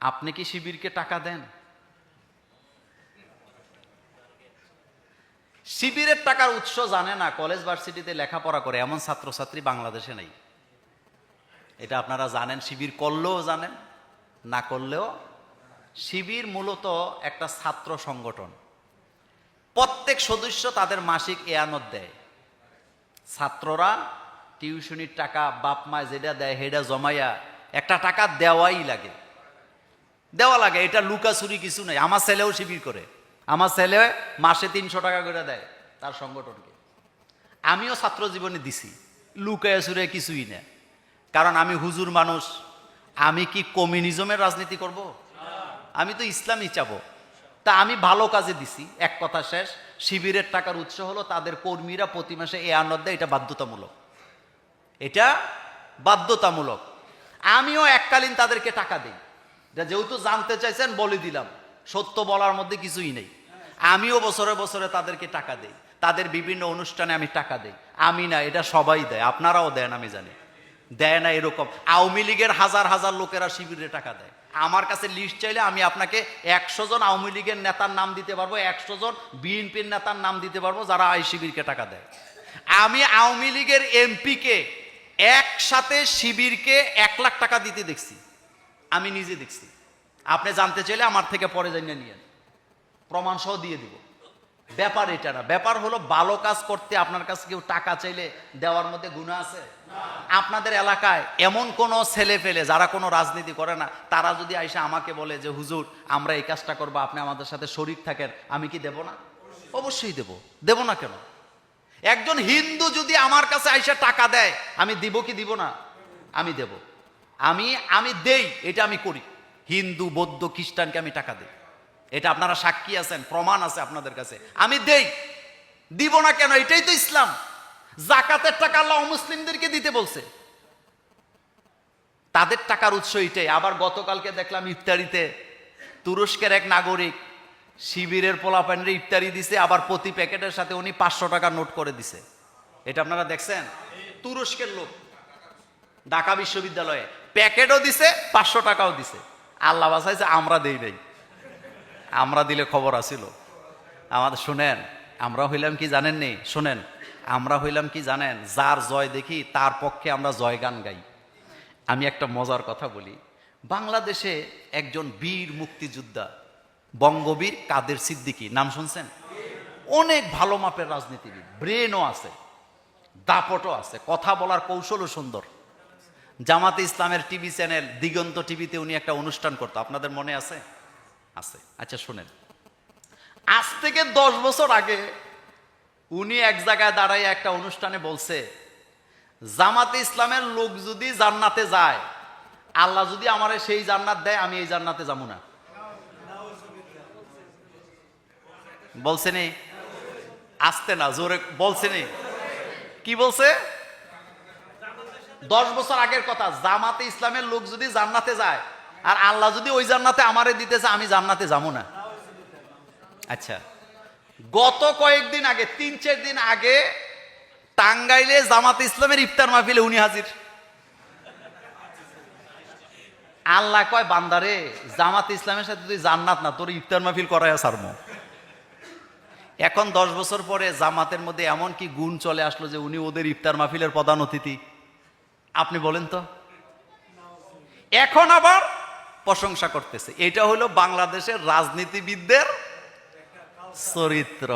আপনি কি শিবিরকে টাকা দেন? শিবিরের টাকার উৎস জানে না, কলেজ ভার্সিটিতে লেখাপড়া করে, এমন ছাত্রছাত্রী বাংলাদেশে নেই। এটা আপনারা জানেন, শিবির করলেও জানেন, না করলেও। শিবির মূলত একটা ছাত্র সংগঠন। প্রত্যেক সদস্য তাদের মাসিক এয়ানত দেয়। ছাত্ররা টিউশনির টাকা বাপ মা যেটা দেয়, সেটা জমাইয়া একটা টাকা দেওয়াই লাগে। দেওয়া লাগে, এটা লুকাচুরি কিছু নেই। আমার ছেলেও শিবির করে। আমার ছেলে মাসে তিনশো টাকা করে দেয় তার সংগঠনকে। আমিও ছাত্র জীবনে দিছি। লুকায় সুরে কিছুই না। কারণ আমি হুজুর মানুষ। আমি কি কমিউনিজমের রাজনীতি করব? আমি তো ইসলামই চাবো। তা আমি ভালো কাজে দিছি, এক কথা শেষ। শিবিরের টাকার উৎস হলো তাদের কর্মীরা প্রতি মাসে এ আনন্দ দেয়, এটা বাধ্যতামূলক। এটা বাধ্যতামূলক। আমিও এককালীন তাদেরকে টাকা দিই। যা যেহেতু জানতে চাইছেন, বলে দিলাম। সত্য বলার মধ্যে কিছুই নেই। আমিও বছরে বছরে তাদেরকে টাকা দেই। তাদের বিভিন্ন অনুষ্ঠানে আমি টাকা দেই। আমি না, এটা সবাই দেয়। আপনারাও দেন, আমি জানি। দেয় না এরকম। আওয়ামী লীগের হাজার হাজার লোকেরা শিবিরে টাকা দেয়। আমার কাছে লিস্ট চাইলে আমি আপনাকে একশো জন আওয়ামী লীগের নেতার নাম দিতে পারব, একশো জন বিএনপির নেতার নাম দিতে পারব, যারা আই শিবিরকে টাকা দেয়। আমি আওয়ামী লীগের এমপিকে একসাথে শিবিরকে এক লাখ টাকা দিতে দেখছি। আমি নিজে দেখছি। আপনি জানতে চাইলে আমার থেকে পরে জানিয়ে নিয়ে প্রমাণ সহ দিয়ে দিব। ব্যাপার এটা না। ব্যাপার হলো ভালো কাজ করতে আপনার কাছে কেউ টাকা চাইলে দেওয়ার মধ্যে গুণা আছে? আপনাদের এলাকায় এমন কোন ছেলে ফেলে যারা কোনো রাজনীতি করে না, তারা যদি আইসা আমাকে বলে যে, হুজুর, আমরা এই কাজটা করব, আপনি আমাদের সাথে শরিক থাকেন, আমি কি দেব না? অবশ্যই দেব। দেব না কেন? একজন হিন্দু যদি আমার কাছে আইসা টাকা দেয়, আমি দিব কি দিব না? আমি দেব। আমি আমি দেই, এটা আমি করি। হিন্দু, বৌদ্ধ, খ্রিস্টানকে আমি টাকা দেই। এটা আপনারা সাক্ষী আছেন, প্রমাণ আছে আপনাদের কাছে। আমি দেই। দিব না কেন? এটাই তো ইসলাম। জাকাতের টাকা আল্লাহ মুসলিমদেরকে দিতে বলছে। তাদের টাকার উৎস এটাই। আবার গতকালকে দেখলাম ইফতারিতে তুরস্কের এক নাগরিক শিবিরের পোলাপানের ইফতারি দিছে, আবার প্রতি প্যাকেটের সাথে উনি পাঁচশো টাকা নোট করে দিছে। এটা আপনারা দেখছেন? তুরস্কের লোক। ঢাকা বিশ্ববিদ্যালয়ে প্যাকেটও দিছে, পাঁচশো টাকাও দিছে। আল্লাহ বাসাইছে আমরা দেই নাই। আমরা দিলে খবর আসিল আমাদের শুনেন, আমরা হইলাম কি জানেন নি? শুনেন, আমরা হইলাম কি জানেন? যার জয় দেখি, তার পক্ষে আমরা জয় গান গাই। আমি একটা মজার কথা বলি। বাংলাদেশে একজন বীর মুক্তিযোদ্ধা, বঙ্গবীর কাদের সিদ্দিকি, নাম শুনছেন? অনেক ভালো মাপের রাজনীতিবিদ ব্রেনও আছে, দাপটও আছে, কথা বলার কৌশলও সুন্দর। জামাতে ইসলামের টিভি চ্যানেল, দিগন্ত টিভিতে উনি একটা অনুষ্ঠান করতো। আপনাদের মনে আছে? আছে। আচ্ছা শোনেন। আজ থেকে দশ বছর আগে উনি এক জায়গায় দাঁড়ায় একটা অনুষ্ঠানে বলছে, জামাতে ইসলামের লোক যদি জান্নাতে যায়, আল্লাহ যদি আমারে সেই জান্নাত দেয়, আমি এই জান্নাতে যাব না। বলছে নি? আসতে না, জোরে বলছে নি? কি বলছে? দশ বছর আগের কথা, জামাতে ইসলামের লোক যদি জান্নাতে যায়, আর আল্লাহ যদি ওই জান্নাতে আমারে দিতেছে, আমি জান্নাতে যাব না। আচ্ছা গত কয়েকদিন আগে, তিন চার দিন আগে টাঙ্গাইলে জামাতে ইসলামের ইফতার মাহফিলে উনি হাজির। আল্লাহ কয়, বান্দারে, জামাতে ইসলামের সাথে তুই জান্নাত না, তোর ইফতার মাহফিল করাই সারম এখন দশ বছর পরে জামাতের মধ্যে এমন কি গুণ চলে আসলো যে উনি ওদের ইফতার মাহফিলের প্রধান অতিথি। আপনি বলেন তো। এখন আবার প্রশংসা করতেছে। এটা হলো বাংলাদেশের রাজনীতিবিদদের চরিত্র।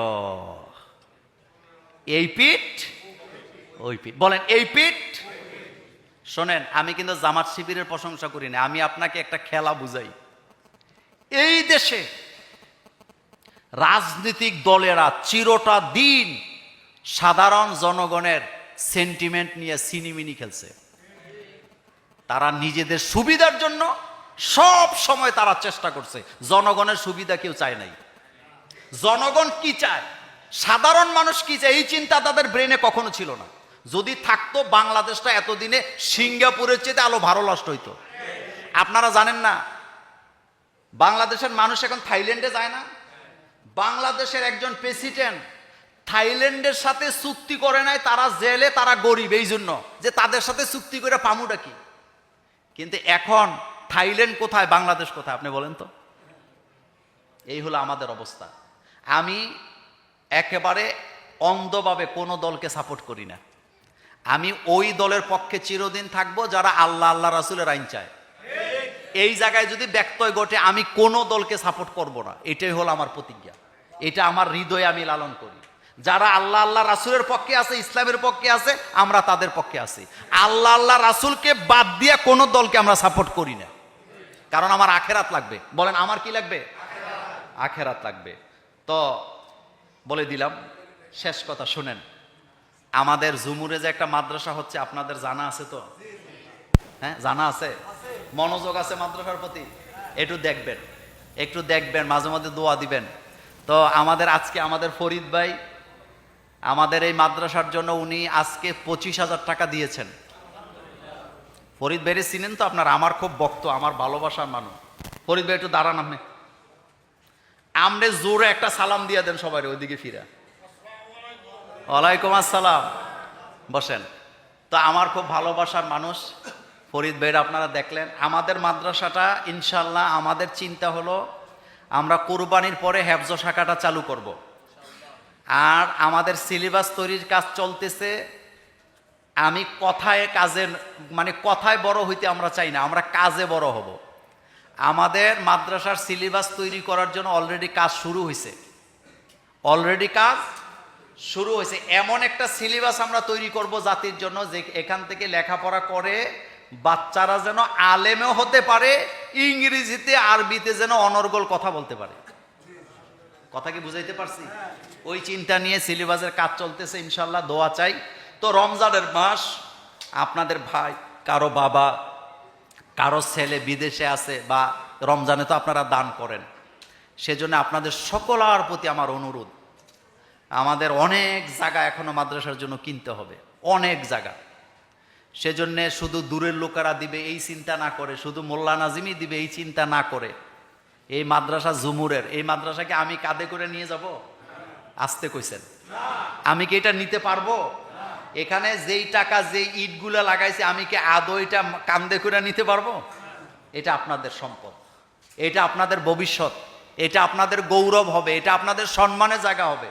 এই পিঠ, ওই পিঠ। বলেন, এই পিঠ। শোনেন, আমি কিন্তু জামাত শিবিরের প্রশংসা করি না। আমি আপনাকে একটা খেলা বুঝাই। এই দেশে রাজনৈতিক দলেরা চিরটা দিন সাধারণ জনগণের সেন্টিমেন্ট নিয়ে সিনিমিনি খেলছে। তারা নিজেদের সুবিধার জন্য সব সময় তারা চেষ্টা করছে। জনগণের সুবিধা কেউ চায় নাই। জনগণ কি চায়? সাধারণ মানুষ কি চায়? এই চিন্তা তাদের ব্রেনে কখনো ছিল না। যদি থাকতো, বাংলাদেশটা এতদিনে সিঙ্গাপুরের চেয়ে আলো ভালো নষ্ট হইতো। আপনারা জানেন না, বাংলাদেশের মানুষ এখন থাইল্যান্ডে যায় না? বাংলাদেশের একজন প্রেসিডেন্ট থাইল্যান্ডের সাথে চুক্তি করে নাই, তারা জেলে, তারা গরিব। এই জন্য যে তাদের সাথে চুক্তি করে পামুটা কি? কিন্তু এখন থাইল্যান্ড কোথায়, বাংলাদেশ কোথায়, আপনি বলেন তো? এই হলো আমাদের অবস্থা। আমি একেবারে অন্ধভাবে কোনো দলকে সাপোর্ট করি না। আমি ওই দলের পক্ষে চিরদিন থাকব যারা আল্লাহ আল্লাহ রাসুলের আইন চায়। এই জায়গায় যদি ব্যক্তয় ঘটে, আমি কোনো দলকে সাপোর্ট করব না। এটাই হলো আমার প্রতিজ্ঞা। এটা আমার হৃদয়ে আমি লালন করি। যারা আল্লাহ আল্লাহ রাসুলের পক্ষে আছে, ইসলামের পক্ষে আছে, আমরা তাদের পক্ষে আছি। আল্লাহ আল্লাহ রাসুলকে বাদ দিয়ে কোনো দলকে আমরা সাপোর্ট করি না। কারণ আমার আখেরাত লাগবে। বলেন, আমার কি লাগবে? আখেরাত লাগবে। তো বলে দিলাম, শেষ কথা, শুনেন। আমাদের জুমুরে যে একটা মাদ্রাসা হচ্ছে, আপনাদের জানা আছে তো? হ্যাঁ জানা আছে? মনোযোগ আছে মাদ্রাসার প্রতি? একটু দেখবেন। একটু দেখবেন, মাঝে মাঝে দোয়া দিবেন। তো আমাদের আজকে আমাদের ফরিদ ভাই আমাদের এই মাদ্রাসার জন্য উনি আজকে পঁচিশ হাজার টাকা দিয়েছেন। ফরিদ ভাইরে চিনেন তো আপনার? আমার খুব বক্ত আমার ভালোবাসার মানুষ। ফরিদ ভাই, একটু দাঁড়ান আপনি। আমরে জোরে একটা সালাম দিয়ে দেন সবাই ওইদিকে ফিরা। ওয়ালাইকুম আসসালাম। বসেন। তো আমার খুব ভালোবাসার মানুষ ফরিদ ভাইরা, আপনারা দেখলেন। আমাদের মাদ্রাসাটা, ইনশাল্লাহ, আমাদের চিন্তা হলো আমরা কোরবানির পরে হেফজ শাখাটা চালু করব। আর আমাদের সিলেবাস তৈরির কাজ চলতেছে। আমি কথায় কাজে মানে কথায় বড় হইতে আমরা চাই না, আমরা কাজে বড় হব। আমাদের মাদ্রাসার সিলেবাস তৈরি করার জন্য অলরেডি কাজ শুরু হয়েছে অলরেডি কাজ শুরু হয়েছে এমন একটা সিলেবাস আমরা তৈরি করব জাতির জন্য যে এখান থেকে লেখাপড়া করে বাচ্চারা যেন আলেমেও হতে পারে, ইংরেজিতে আরবিতে যেন অনর্গল কথা বলতে পারে। কথা কি বুঝাইতে পারছি? ওই চিন্তা নিয়ে সিলেবাসের কাজ চলতেছে, ইনশাল্লাহ, দোয়া চাই। তো রমজানের মাস, আপনাদের ভাই, কারও বাবা, কারও ছেলে বিদেশে আছে বা রমজানে তো আপনারা দান করেন, সেজন্য আপনাদের সকলার প্রতি আমার অনুরোধ। আমাদের অনেক জায়গা এখনও মাদ্রাসার জন্য কিনতে হবে, অনেক জায়গা। সেজন্য শুধু দূরের লোকেরা দিবে, এই চিন্তা না করে, শুধু মোল্লা নাজিমই দিবে, এই চিন্তা না করে। এই মাদ্রাসা জুমুরের এই মাদ্রাসাকে আমি কাঁধে করে নিয়ে যাব? আসতে কইছেন। আমি কি এটা নিতে পারব? এখানে যেই টাকা, যেই ইটগুলা লাগাইছে, আমি কি আদৌ এটা কান্দে করে নিতে পারব? এটা আপনাদের সম্পদ। এটা আপনাদের ভবিষ্যৎ। এটা আপনাদের গৌরব হবে। এটা আপনাদের সম্মানের জায়গা হবে।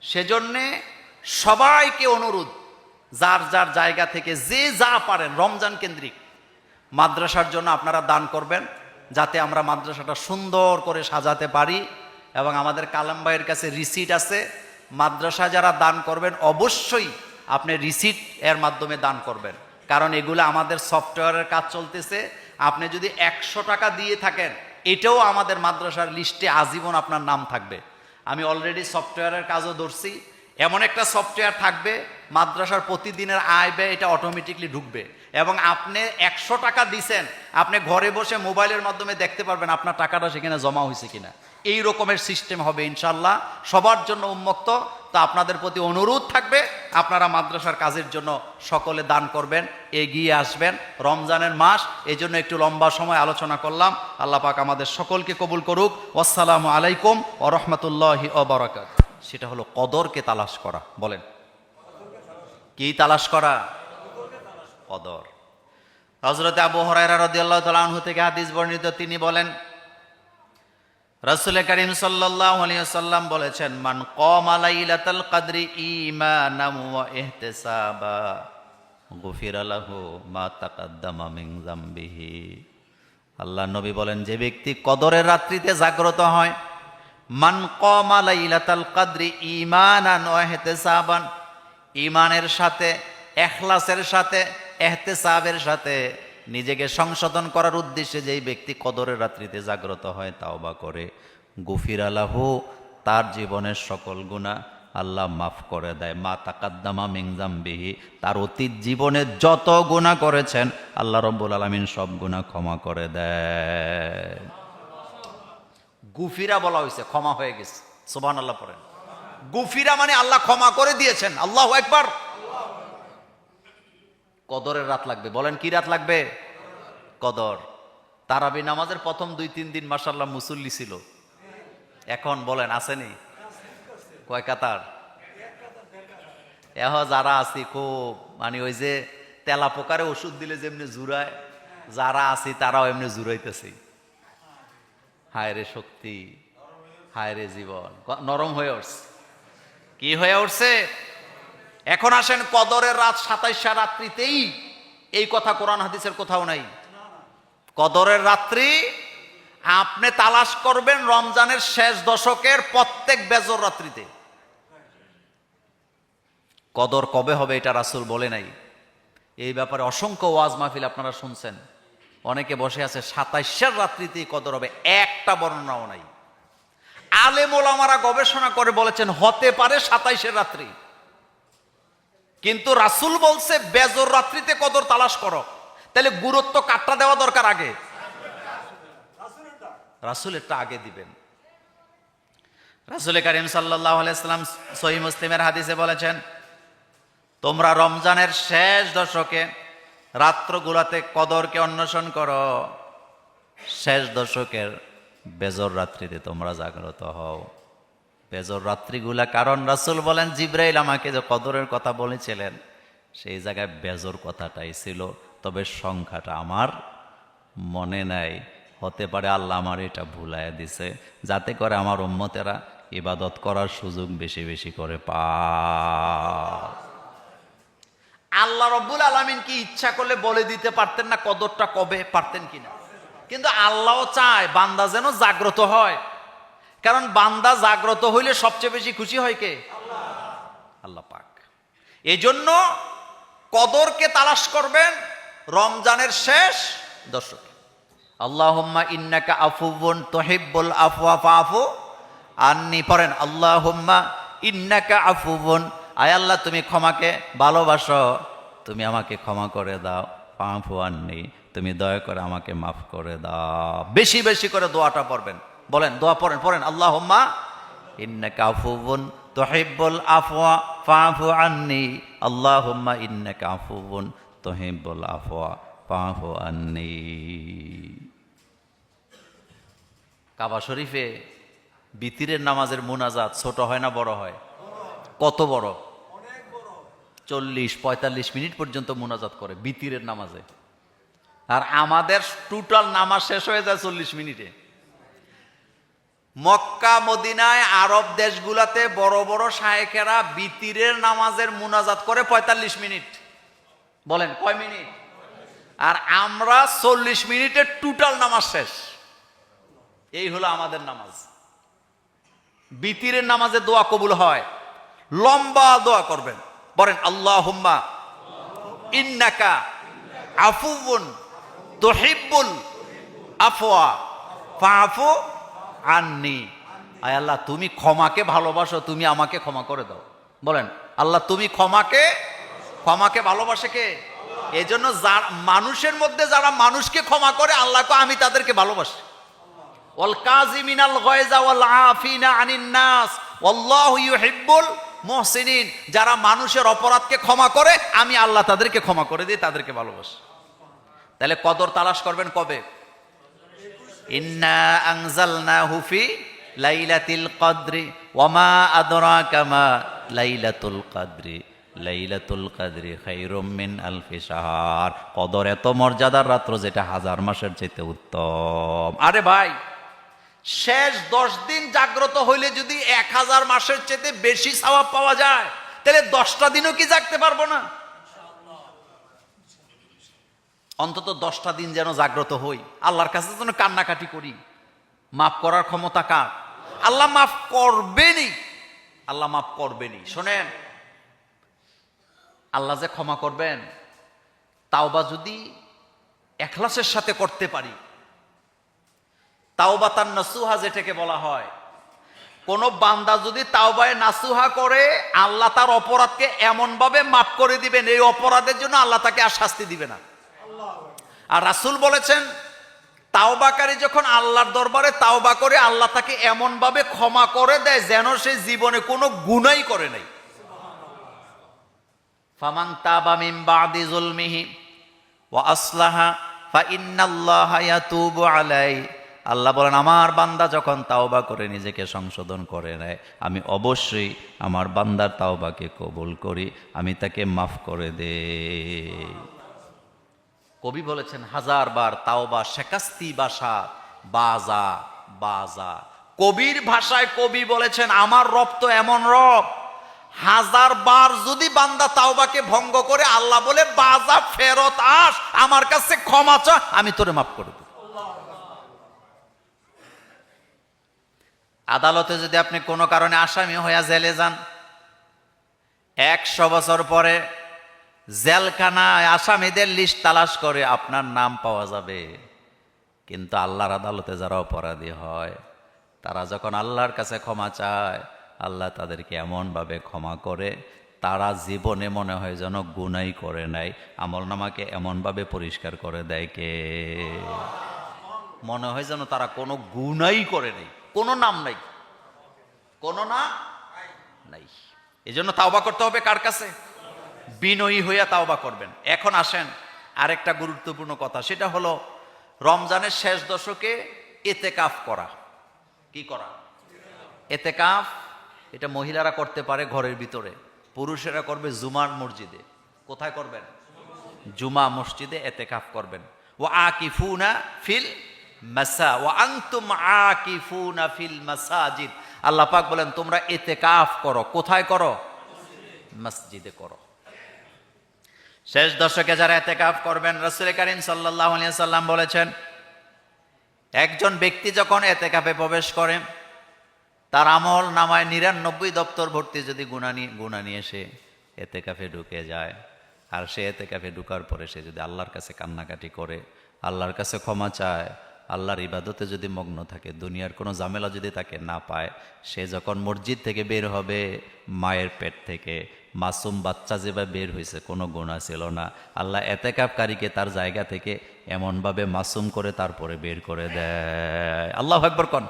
সেজন্যে সবাইকে অনুরোধ, যার যার জায়গা থেকে যে যা পারেন, রমজান কেন্দ্রিক, মাদ্রাসার জন্য আপনারা দান করবেন, যাতে আমরা মাদ্রাসাটা সুন্দর করে সাজাতে পারি। এবং আমাদের কালাম ভাইয়ের কাছে রিসিট আছে। মাদ্রাসা যারা দান করবেন, অবশ্যই আপনি রিসিট এর মাধ্যমে দান করবেন। কারণ এগুলো আমাদের সফটওয়্যারের কাজ চলতেছে। আপনি যদি একশো টাকা দিয়ে থাকেন, এটাও আমাদের মাদ্রাসার লিস্টে আজীবন আপনার নাম থাকবে। আমি অলরেডি সফটওয়্যারের কাজও ধরছি। এমন একটা সফটওয়্যার থাকবে, মাদ্রাসার প্রতিদিনের আয় ব্যয় এটা অটোমেটিকলি ঢুকবে। এবং আপনি একশো টাকা দিছেন, আপনি ঘরে বসে মোবাইলের মাধ্যমে দেখতে পারবেন আপনার টাকাটা সেখানে জমা হয়েছে কিনা। এই রকমের সিস্টেম হবে ইনশাল্লাহ সবার জন্য উন্মুক্ত। তো আপনাদের প্রতি অনুরোধ থাকবে, আপনারা মাদ্রাসার কাজের জন্য সকলে দান করবেন, এগিয়ে আসবেন। রমজানের মাস এই জন্য একটু লম্বা সময় আলোচনা করলাম। আল্লাহ পাক আমাদের সকলকে কবুল করুক। আসসালামু আলাইকুম ও রহমতুল্লাহি অবরাকাত সেটা হলো কদরকে তালাশ করা, বলেন। কি তালাশ করা? কদর। হজরত আবু আনহু থেকে হাদিস বর্ণিত, তিনি বলেন রাসূল করিম সাল্লাম বলেছেন, মান কামা মা আল্লাহ নবী বলেন, যে ব্যক্তি কদরের রাত্রিতে জাগ্রত হয় মান কামা লাইলাতাল কদরি ওয়া ইহতিসাবান ঈমানের সাথে, এখলাসের সাথে, এহতেসাবের সাথে নিজেকে সংশোধন করার উদ্দেশ্যে যেই ব্যক্তি কদরের রাত্রিতে জাগ্রত হয়, তাওবা করে। গুফির আলাহু তার জীবনের সকল গুণা আল্লাহ মাফ করে দেয়। মা তাকাদ্দামা মিংজাম্বিহি তার অতীত জীবনে যত গুণা করেছেন, আল্লাহ রব্বুল আলমিন সব গুণা ক্ষমা করে দেয় গুফিরা বলা হয়েছে, ক্ষমা হয়ে গেছে। সোবান আল্লাহ পড়েন। গুফিরা মানে আল্লাহ ক্ষমা করে দিয়েছেন। আল্লাহ একবার কদরের রাত লাগবে। বলেন কি রাত লাগবে? কদর। তারাবি নামাজের প্রথম দুই, তিন দিন মাসাল্লাহ মুসল্লি ছিল। এখন বলেন, আসেনি? কয় কাতার? এহ, যারা আছি, খুব মানে ওই যে তেলা পোকারে ওষুধ দিলে যেমনি জুড়ায়, যারা আছি তারাও এমনি জুড়াইতেছি। হায় রে শক্তি, হায় রে জীবন। নরম হয়ে উঠছে। কি হয়ে উঠছে? এখন আসেন কদরের রাত সাতাইশা রাত্রিতেই এই কথা কোরআন হাদিসের কোথাও নাই। কদরের রাত্রি, আপনি তালাশ করবেন রমজানের শেষ দশকের প্রত্যেক বেজর রাত্রিতে। কদর কবে হবে এটা রাসুল বলে নাই। এই ব্যাপারে অসংখ্য ওয়াজ মাহফিল আপনারা শুনছেন। অনেকে বসে আছে, সাতাইশের রাত্রিতেই কদর হবে, একটা বর্ণনাও নাই। আলেম ওলামারা গবেষণা করে বলেছেন, হতে পারে সাতাইশের রাত্রি। কিন্তু রাসূল বলছে, বেজর রাত্রিতে কদর তালাশ করো। তাহলে গুরুত্ব কাটটা দেওয়া দরকার আগে? রাসূলেরটা আগে দিবেন। রাসূল করিম সাল্লাম সহিহ মুসলিমের হাদিসে বলেছেন, তোমরা রমজানের শেষ দশকে রাত্রগুলাতে কদরকে অন্বেষণ করো। শেষ দশকের বেজর রাত্রিতে তোমরা জাগ্রত হও। বেজর রাত্রিগুলা কারণ রাসূল বলেন, জিব্রাইল আমাকে যে কদরের কথা বলেছিলেন, সেই জায়গায় বেজর কথাটাই ছিল। তবে সংখ্যাটা আমার মনে নাই। হতে পারে আল্লাহ আমার এটা ভুলাইয়া দিছে। যাতে করে আমার উম্মতেরা ইবাদত করার সুযোগ বেশি বেশি করে পায়। আল্লাহ রব্বুল আলমিন কি ইচ্ছা করলে বলে দিতে পারতেন না কদরটা কবে পারতেন কিনা? কিন্তু আল্লাহও চায় বান্দা যেন জাগ্রত হয়। কারণ বান্দা জাগ্রত হইলে সবচেয়ে বেশি খুশি হয় কে? আল্লাহ। পাক। এই জন্য কদরকে তালাশ করবেন রমজানের শেষ দশক। আল্লাহুম্মা ইন্নাকা আফুবুন তুহিব্বুল আফওয়া ফাফু আন্নি পড়েন, আল্লাহুম্মা ইন্নাকা আফুবুন আয় আল্লাহ, তুমি ক্ষমাকে ভালোবাসো। তুমি আমাকে ক্ষমা করে দাও ফাফু আন্নি। তুমি দয়া করে আমাকে মাফ করে দাও। বেশি বেশি করে দোয়াটা পড়বেন। বলেন, দোয়া পড়েন পড়েন, আল্লাহুম্মা ইন্নাকা আফুবুন তুহিব্বুল আফওয়া ফাফু আন্নি। আল্লাহুম্মা ইন্নাকা আফুবুন তুহিব্বুল আফওয়া ফাফু আন্নি। কাবা শরীফে বিতিরের নামাজের মুনাজাত ছোট হয় না বড় হয়? কত বড়? চল্লিশ, পঁয়তাল্লিশ মিনিট পর্যন্ত মোনাজাত করে, বিতিরের নামাজে। আর আমাদের টোটাল নামাজ শেষ হয়ে যায় চল্লিশ মিনিটে। মক্কা, মদিনায় আরব দেশগুলাতে বড় বড় শায়েখেরা বিতিরের নামাজের মুনাজাত করে পঁয়তাল্লিশ মিনিট। বলেন, কয় মিনিট? আর আমরা চল্লিশ মিনিটের টোটাল নামাজ শেষ। এই হলো আমাদের নামাজ। বিতিরের নামাজে দোয়া কবুল হয়। লম্বা দোয়া করবেন। বলেন আল্লাহ ইন্নাকা আফুবুন তোহিব্বুল আফওয়া ফাফু আননি। আয় আল্লাহ, তুমি ক্ষমাকে ভালোবাসো, তুমি আমাকে ক্ষমা করে দাও। বলেন, আল্লাহ, তুমি ক্ষমাকে ক্ষমাকে ভালোবাসে কে? এই জন্য মানুষের মধ্যে যারা মানুষকে ক্ষমা করে, আল্লাহকে আমি তাদেরকে ভালোবাসি। ওয়াল কাজিমিনাল গয়জা ওয়াল আফিনা আনিন নাস, ওয়াল্লাহু ইউহিব্বুল মুহসিনিন, যারা মানুষের অপরাধকে ক্ষমা করে, আমি আল্লাহ তাদেরকে ক্ষমা করে দিই, তাদেরকে ভালোবাসি। তাহলে কদর তালাশ করবেন কবে? ইন্না আনজালনাহু ফি লাইলাতিল কদরি, ওয়ামা আদরাকা মা লাইলাতুল কদরি লাইলাতুল কদরি খায়রুম মিন আলফি শাহর। কদর এত মর্যাদার রাত্র যেটা হাজার মাসের চাইতে উত্তম। আরে ভাই শেষ দশ দিন জাগ্রত হইলে যদি এক হাজার মাসের চেতে বেশি সওয়াব পাওয়া যায়, তাহলে দশটা দিনও কি জাগতে পারব না? অন্তত দশটা দিন যেন জাগ্রত হই। আল্লাহর কাছে যেন কান্নাকাটি করি। মাফ করার ক্ষমতা কার? আল্লাহ মাফ করবেনই। আল্লাহ মাফ করবেনি শোনেন, আল্লাহ যে ক্ষমা করবেন, তাওবা যদি এখলাসের সাথে করতে পারি তাওবা তার নাসুহা যেটাকে বলা হয়। কোন বান্দা যদি তাওবায় নাসুহা করে, আল্লাহ তার অপরাধকে এমন ভাবে মাফ করে দিবেন, এই অপরাধের জন্য আল্লাহ তাকে আর শাস্তি দিবে না। আর রাসূল বলেছেন, তাওবাকারী যখন আল্লাহর দরবারে তাওবা করে, আল্লাহ তাকে এমন ভাবে ক্ষমা করে দেয় যেন সে জীবনে কোনো গুনাই করে নাই। ফামান তাবা মিন বাদি জুলমিহি ওয়া আসলাহা ফা ইন্নাল্লাহা ইয়াতুবু আলাই আল্লাহ বলেন, আমার বান্দা যখন তাওবা করে নিজেকে সংশোধন করে নেয়, আমি অবশ্যই আমার বান্দার তাওবাকে কবুল করি, আমি তাকে মাফ করে দে কবি বলেছেন, হাজার বার তাও বা শেকাস্তি বাসা, বাজা বাজা। কবির ভাষায় কবি বলেছেন, আমার রব তো এমন রব, হাজার বার যদি বান্দা তাওবাকে ভঙ্গ করে, আল্লাহ বলে, বাজা ফেরত আস, আমার কাছে ক্ষমা চা আমি তোরে মাফ করে দেব আদালতে যদি আপনি কোনো কারণে আসামি হইয়া জেলে যান, একশো বছর পরে জেলখানায় আসামিদের লিস্ট তালাশ করে আপনার নাম পাওয়া যাবে। কিন্তু আল্লাহর আদালতে যারা অপরাধী হয়, তারা যখন আল্লাহর কাছে ক্ষমা চায়, আল্লাহ তাদেরকে এমনভাবে ক্ষমা করে, তারা জীবনে মনে হয় যেন গুনাই করে নাই আমল নামাকে এমনভাবে পরিষ্কার করে দেয় কে? মনে হয় যেন তারা কোনো গুনাই করে নেই। কোনো নাম নাই। কোনো না নাই। এই জন্য তাওবা করতে হবে কার কাছে? বিনয়ী হইয়া তাওবা করবেন। এখন আসেন, আরেকটা গুরুত্বপূর্ণ কথা, সেটা হলো রমজানের শেষ দশকে এতেকাফ করা। কি করা? এতেকাফ, এটা মহিলারা করতে পারে ঘরের ভিতরে, পুরুষেরা করবে জুমার মসজিদে। কোথায় করবেন? জুমা মসজিদে এতেকাফ করবেন। ও আকিফুনা ফিল মাসা ও আনতুম আকিফুনা ফিল মাসাজিদ। আল্লাহ পাক বলেন, তোমরা এতেকাফ করো। কোথায় করো? মসজিদে করো। শেষ দশকে যারা এতেকাফ করবেন, রসুল করিম সাল্লাহ সাল্লাম বলেছেন, একজন ব্যক্তি যখন এতে এতেকাফে প্রবেশ করে, তার আমল নামায় নিরানব্বই দপ্তর ভর্তি যদি গুণা নিয়ে গুণা নিয়ে সে এতেকাফে ঢুকে যায়, আর সে এতে এতেকাফে ঢুকার পরে সে যদি আল্লাহর কাছে কান্নাকাটি করে, আল্লাহর কাছে ক্ষমা চায় আল্লাহর ইবাদতে যদি মগ্ন থাকে, দুনিয়ার কোনো ঝামেলা যদি তাকে না পায়, সে যখন মসজিদ থেকে বের হবে, মায়ের পেট থেকে, মাসুম বাচ্চা যেভাবে বের হয়েছে, কোনো গুণা ছিল না। আল্লাহ এতেকাপকারীকে তার জায়গা থেকে এমনভাবে মাসুম করে তারপরে বের করে দেয়। আল্লাহ একবার কন।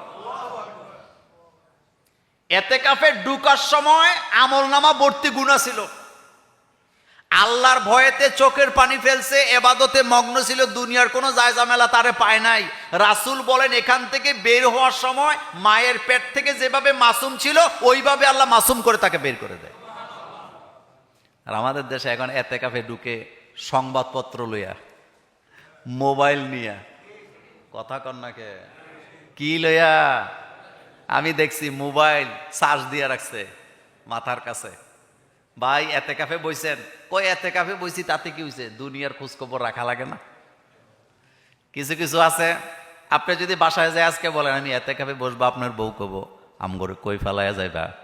এতেকাফে ঢুকার সময় আমল নামা ভর্তি গুণা ছিল। আল্লাহর ভয়েতে চোখের পানি ফেলছে, এবাদতে মগ্ন ছিল দুনিয়ার কোনো যায় ঝামেলা তারে পায় নাই। রাসুল বলেন, এখান থেকে বের হওয়ার সময় মায়ের পেট থেকে যেভাবে মাসুম ছিল, ওইভাবে আল্লাহ মাসুম করে তাকে বের করে দেয়। আর আমাদের দেশে এখন এতে কাফে ঢুকে সংবাদপত্র লইয়া, মোবাইল নিয়া, কথা কন্যাকে কি লইয়া? আমি দেখছি মোবাইল চার্জ দিয়ে রাখছে মাথার কাছে। ভাই, এতে কাফে বইছেন। কই এতে কাফে বইছি, তাতে কি হয়েছে দুনিয়ার খোঁজ খবর রাখা লাগে না। কিছু কিছু আছে। আপনি যদি বাসায় যায় আজকে বলেন, আমি এতে কাফে বসবো, আপনার বউ কব আমগরে কই ফেলাইয়া যাইবা?